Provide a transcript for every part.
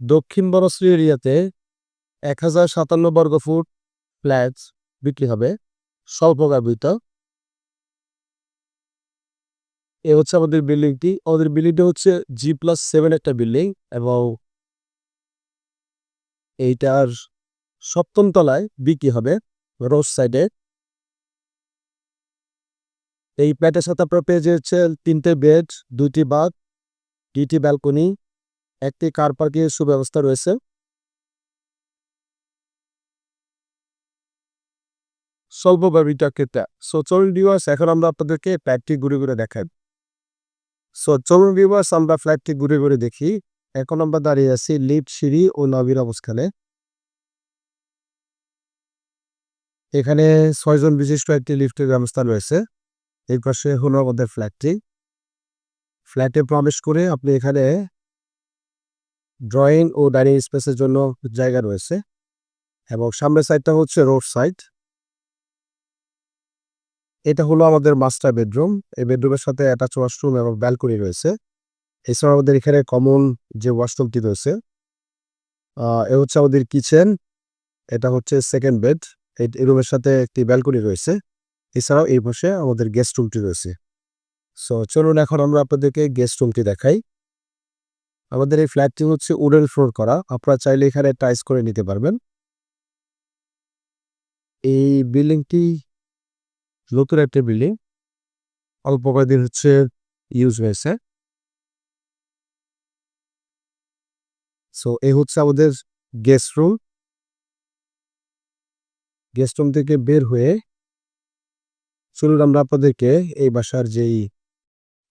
দক্ষিণ বনশ্রী এরিয়াতে এক হাজার সাতান্ন বর্গ ফুট ফ্ল্যাট বিক্রি হবে স্বল্প ব্যবহৃত এ হচ্ছে আমাদের বিল্ডিংটি। আমাদের বিল্ডিংটা হচ্ছে জি প্লাস সেভেন একটা বিল্ডিং এবং এইটার সপ্তম তলায় বিক্রি হবে রোড সাইডে। এই প্যাটের সাথে আপনার পেয়ে যাচ্ছে তিনটে বেড, দুইটি বাথ, দুইটি ব্যালকনি। একটি কার পার্কিং এর সুব্যবস্থা রয়েছে। স্বল্প ব্যবহৃত ক্ষেত্রে সো চলুন ভিউয়ার্স এখন আমরা আপনাদেরকে ফ্ল্যাটটি ঘুরে ঘুরে দেখাই। সো চলুন ভিউয়ার্স আমরা ফ্ল্যাটটি ঘুরে ঘুরে দেখি। এখন আমরা দাঁড়িয়ে আছি লিফট, সিঁড়ি ও নবীর অবস্থানে। এখানে ছয়জন বিশিষ্ট একটি লিফটের ব্যবস্থা রয়েছে। এই পাশে হলো আমাদের ফ্ল্যাটটি ফ্ল্যাটে প্রবেশ করে আপনি এখানে ড্রয়িং ও ডাইনিং স্পেসের জন্য জায়গা রয়েছে। এবং সামনের সাইডটা হচ্ছে রোড সাইড এটা হলো আমাদের মাস্টার বেডরুম এই বেডরুমের সাথে অ্যাটাচ ওয়াশরুম এবং ব্যালকনি রয়েছে। এছাড়া আমাদের এখানে কমন যে ওয়াশরুমটি রয়েছে এ হচ্ছে আমাদের কিচেন এটা হচ্ছে সেকেন্ড বেড এই রুমের সাথে একটি ব্যালকনি রয়েছে। এছাড়াও এই পাশে আমাদের গেস্ট রুমটি রয়েছে। সো চলুন এখন আমরা আপনাদেরকে গেস্ট রুমটি দেখাই। আমাদের এই ফ্ল্যাটটি হচ্ছে উডেন ফ্লোর করা। আপনারা চাইলে এখানে টাইস করে নিতে পারবেন। এই বিল্ডিংটি নতুন একটা বিল্ডিং। অল্প কয়েকদিন হচ্ছে ইউজ হয়েছে। সো এই হচ্ছে আমাদের গেস্ট রুম গেস্ট রুম থেকে বের হয়ে চলুন আমরা আপনাদেরকে এই বাসার যেই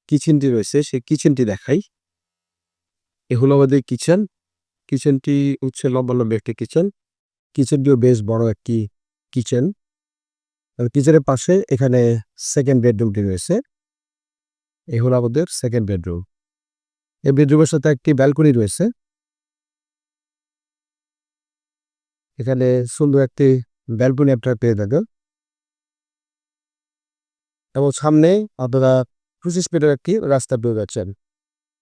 কিচেনটি রয়েছে, সেই কিচেনটি দেখাই। এ হলো আমাদের কিচেন। কিচেনটি হচ্ছে লম্বা লম্বা একটি কিচেন। কিচেনটিও বেশ বড় একটি কিচেন। কিচেনের পাশে এখানে সেকেন্ড বেডরুমটি রয়েছে। এই হলো আমাদের সেকেন্ড বেডরুম এই বেডরুমের সাথে একটি ব্যালকনি রয়েছে। এখানে সুন্দর একটি ব্যালকনি আপনারা পেয়ে যাবেন এবং সামনে আপনারা পঁচিশ মিটার একটি রাস্তা পেয়ে যাচ্ছেন।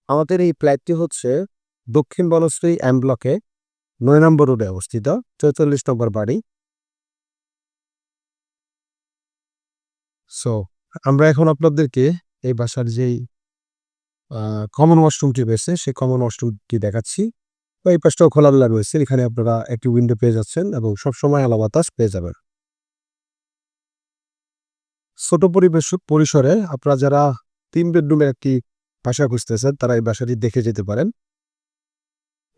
আমাদের এই ফ্ল্যাটটি হচ্ছে দক্ষিণ বনশ্রী এম ব্লকে নয় নম্বর রোডে অবস্থিত, চৌচল্লিশ নম্বর বাড়ি। সো আমরা এখন আপনাদেরকে এই বাসার যেই কমন ওয়াশরুমটি রয়েছে, সেই কমন ওয়াশরুমটি দেখাচ্ছি। তো এই পাশটাও খোলামেলা রয়েছে, এখানে আপনারা একটি উইন্ডো পেয়ে যাচ্ছেন এবং সবসময় আলো বাতাস পেয়ে যাবেন। ছোট পরিবেশ পরিসরে আপনারা যারা তিন বেডরুমের একটি বাসা খুঁজতেছেন, তারা এই বাসাটি দেখে যেতে পারেন।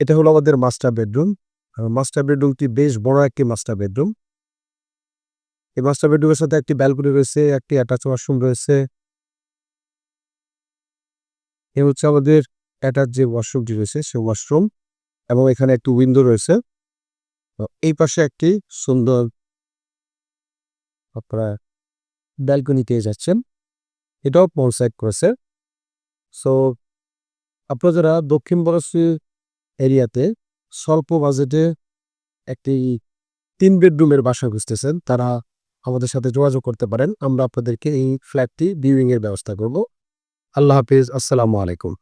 এটা হলো আমাদের মাস্টার বেডরুম মাস্টার বেডরুমটি বেশ বড় একটি মাস্টার বেডরুম এই মাস্টার বেডরুমের সাথে একটি ব্যালকনি রয়েছে, একটি অ্যাটাচ ওয়াশরুম রয়েছে। এ হচ্ছে আমাদের অ্যাটাচ যে ওয়াশরুমটি রয়েছে, সে ওয়াশরুম এবং এখানে একটি উইন্ডো রয়েছে। এই পাশে একটি সুন্দর আপনারা ব্যালকনি পেয়ে যাচ্ছেন। এটাও সাইড করেছে। সো আপনারা যারা দক্ষিণ বরাশি এরিয়াতে স্বল্প বাজেটে একটি তিন বেডরুমের বাসা খুঁজতেছেন, তারা আমাদের সাথে যোগাযোগ করতে পারেন। আমরা আপনাদেরকে এই ফ্ল্যাটটি ভিউইংয়ের ব্যবস্থা করব। আল্লাহ হাফিজ। আসসালামু আলাইকুম।